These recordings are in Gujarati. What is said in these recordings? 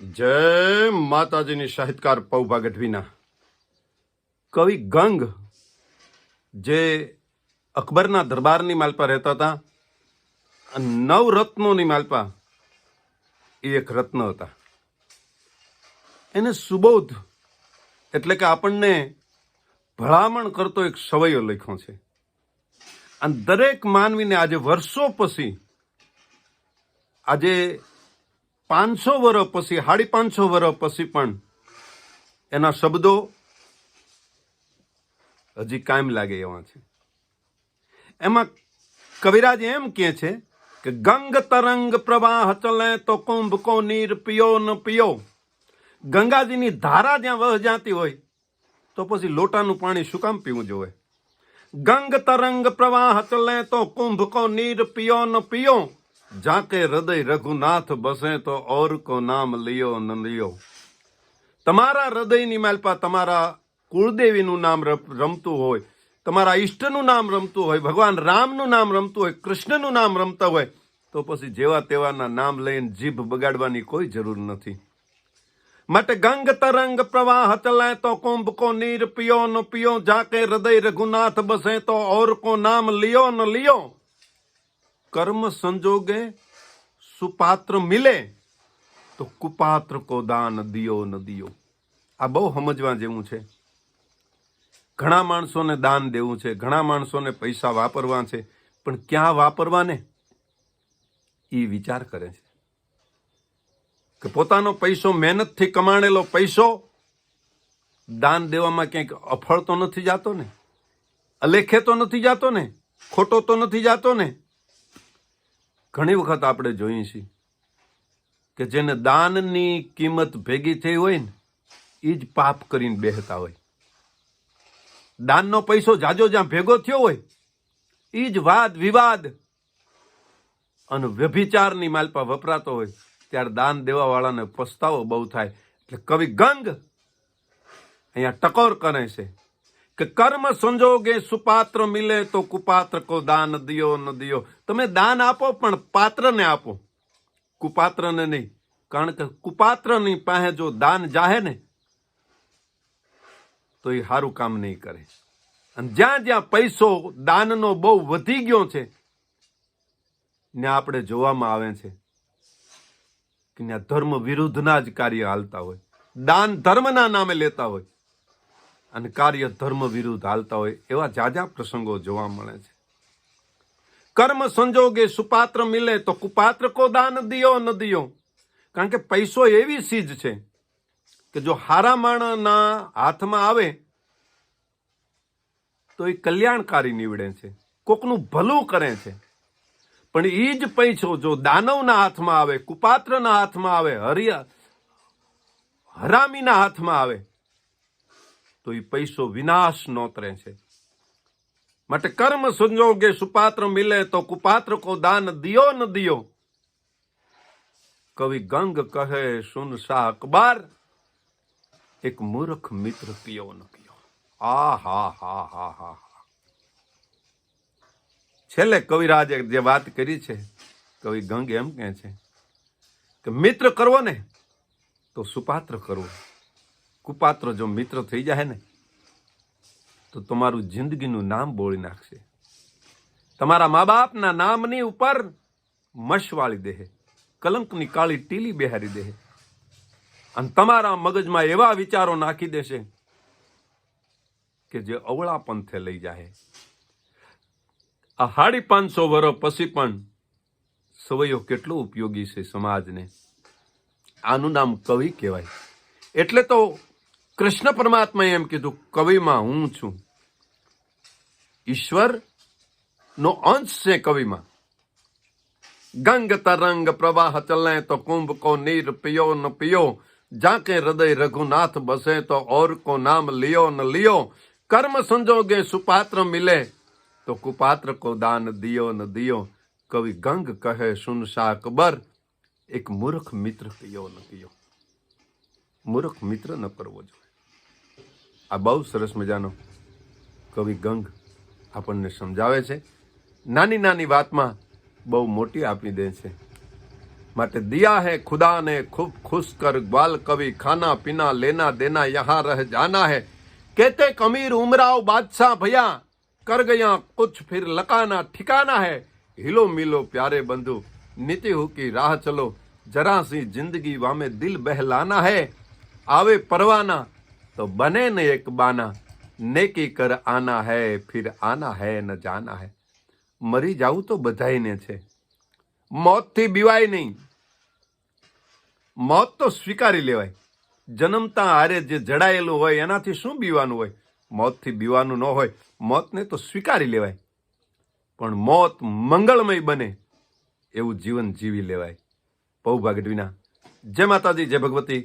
જય માતાજીની સાહિત્યકાર પૌભા ગઢવીના કવિ ગંગ જે અકબરના દરબારની માલપા રહેતા હતા નવરત્નોની નવ રત્નોની માલપા એ એક રત્ન હતા. એને સુબોધ એટલે કે આપણને ભલામણ કરતો એક સવયો લખ્યો છે. અને દરેક માનવીને આજે વર્ષો પછી આજે પાંચસો વર્ષ પછી, સાડી પાંચસો વર્ષ પછી પણ એના શબ્દો હજી કાયમ લાગે એવા છે. એમાં કવિરાજ એમ કહે છે કે, ગંગ તરંગ પ્રવાહ ચલે તો કુંભ કો નીર પિયો ન પિયો. ગંગાજીની ધારા જ્યાં વહ જાતી હોય, તો પછી લોટાનું પાણી શું કામ પીવું જોઈએ ગંગ તરંગ પ્રવાહ ચલે તો કુંભ કો નીર પિયો ન પિયો. જાકે હૃદય રઘુનાથ બસે તો ઓર કો નામ લિયો ન લિયો. તમારા હૃદયની માલપા તમારા કુળદેવીનું નામ રમતું હોય, તમારા ઈષ્ટનું નામ રમતું હોય, ભગવાન રામનું નામ રમતું હોય, કૃષ્ણનું નામ રમતા હોય, તો પછી જેવા તેવાના નામ લઈને જીભ બગાડવાની કોઈ જરૂર નથી. માટે ગંગ તરંગ પ્રવાહ ચલાય તો કુંભ કો નીર પિયો ન પિયો, જાકે હૃદય રઘુનાથ બસે તો ઓર કો નામ લિયો ન લિયો. કર્મ સંજોગે સુપાત્ર મિલે તો કુપાત્ર કો દાન દિયો ન દિયો આ બહુ સમજવા જેવું છે ઘણા માણસોને દાન દેવું છે ઘણા માણસોને પૈસા વાપરવા છે પણ ક્યાં વાપરવાને એ વિચાર કરે છે કે પોતાનો પૈસો મહેનતથી કમાણેલો પૈસો દાન દેવામાં ક્યાંક અફળ તો નથી જાતો ને, અલેખે તો નથી જાતો ને, ખોટો તો નથી જાતો ને ઘણી વખત આપણે જોઈએ છીએ કે જેને દાનની કિંમત ભેગી થઈ હોય ને એ જ પાપ કરીને બેહતા હોય. દાનનો પૈસો જાજો જ્યાં ભેગો થયો હોય એ જ વાદ, વિવાદ અને વ્યભિચારની માલપા વપરાતો હોય, ત્યારે દાન દેવાવાળાને પસ્તાવો બહુ થાય. એટલે કવિ ગંગ અહીંયા ટકોર કરે છે. કે કર્મ સંજોગે સુપાત્ર મિલે તો કુપાત્ર કો દાન દિયો ન દિયો. તમે દાન આપો, પણ પાત્રને આપો. કુપાત્રને નહીં. કારણ કે કુપાત્રની પાસે જો દાન જાહે ને, તો એ સારું કામ નહીં કરે. અને જ્યાં જ્યાં પૈસો દાનનો બહુ વધી ગયો છે ને આપણે જોવામાં આવે છે કે ત્યાં ધર્મ વિરુદ્ધના જ કાર્ય હાલતા હોય. દાન ધર્મના નામે લેતા હોય. અને કાર્ય ધર્મ વિરુદ્ધ હાલતા હોય એવા જાજા પ્રસંગો જોવા મળે છે. કર્મ સંજોગે સુપાત્ર મિલે તો કુપાત્ર કો દાન દિયો ન દિયો. કારણ કે પૈસો એવી ચીજ છે કે જો હારા માણના હાથમાં આવે તો એ કલ્યાણકારી નીવડે છે. કોકનું ભલું કરે છે. પણ એ જ પૈસો જો દાનવના હાથમાં આવે, કુપાત્રના હાથમાં આવે હરિયા હરામીના હાથમાં આવે તો એ પૈસો વિનાશ નોતરે છે. માટે કર્મ સંજોગે સુપાત્ર મિલે તો કુપાત્ર કો દાન દિયો ન દિયો. કવિ ગંગ કહે, સુન શાહ અકબર એક મૂર્ખ મિત્ર કયો ન કયો આ હા હા હા હા. છેલ્લે કવિરાજે જે વાત કરી છે, કવિ ગંગ એમ કહે છે કે, મિત્ર કરવો ને, તો સુપાત્ર કરવો. કુપાત્ર જો મિત્ર થઈ જાય ને, તો તમારું જિંદગીનું નામ બોળી નાખશે. તમારા મા બાપના નામની ઉપર મશવાળી દેહે, કલંકની કાળી ટીલી બિહારી દેહે. અને તમારા મગજમાં એવા વિચારો નાખી દેશે કે જે અવળા પંથે લઈ જાય આ સાડી પાંચસો વર્ષ પછી પણ સવયો કેટલો ઉપયોગી છે સમાજને. આનું નામ કવિ કહેવાય. એટલે તો કૃષ્ણ પરમાત્માએ એમ કીધું, કવિમાં હું છું. ઈશ્વર નો અંશ છે કવિમાં. ગંગ તરંગ પ્રવાહ ચલે તો કુંભ કો નીર પિયો ન પિયો, જાકે હૃદય રઘુનાથ બસે તો ઓર કો નામ લિયો ન લિયો. કર્મ સંજોગે સુપાત્ર મિલે, તો કુપાત્ર કો દાન દિયો ન દિયો. કવિ ગંગ કહે, સુન શાહ અકબર એક મૂર્ખ મિત્ર કયો ન કયો મૂર્ખ મિત્ર ન કરવો જોઈએ. આ બહુ સરસ મજાનો કવિ ગંગ આપણને સમજાવે છે. નાની નાની વાતમાં બહુ મોટી આપી દે છે. માટે દિયા હે ખુદા ને ખૂબ ખુશ કર, ગ્વાલ કવિ ખાના પીના લેના દેના યહાં રહ જાના હે. કેતે કમીર ઉમરાવ બાદશાહ ભયા, કર ગયા કુછ ફિર લકાના ઠિકાના હે. હિલો મિલો પ્યારે બંધુ, નીતિ હુકી રાહ ચલો, જરા સી જિંદગી વામે દિલ બહેલાના હે. આવે પરવાના तो बने न एक बाना नेकी कर आना है फिर आना है न जाना है મરી જાવું તો બધાયને છે મોતથી બીવાય નહીં મોત તો સ્વીકારી લેવાય જન્મતા હારે જે જડાયેલું હોય એનાથી શું બીવાનું હોય મોતથી બીવાનું ન હોય મોતને તો સ્વીકારી લેવાય પણ મોત મંગળમય બને એવું જીવન જીવી લેવાય પૌ ભાગડવીના જય માતાજી જય ભગવતી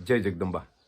જય જગદંબા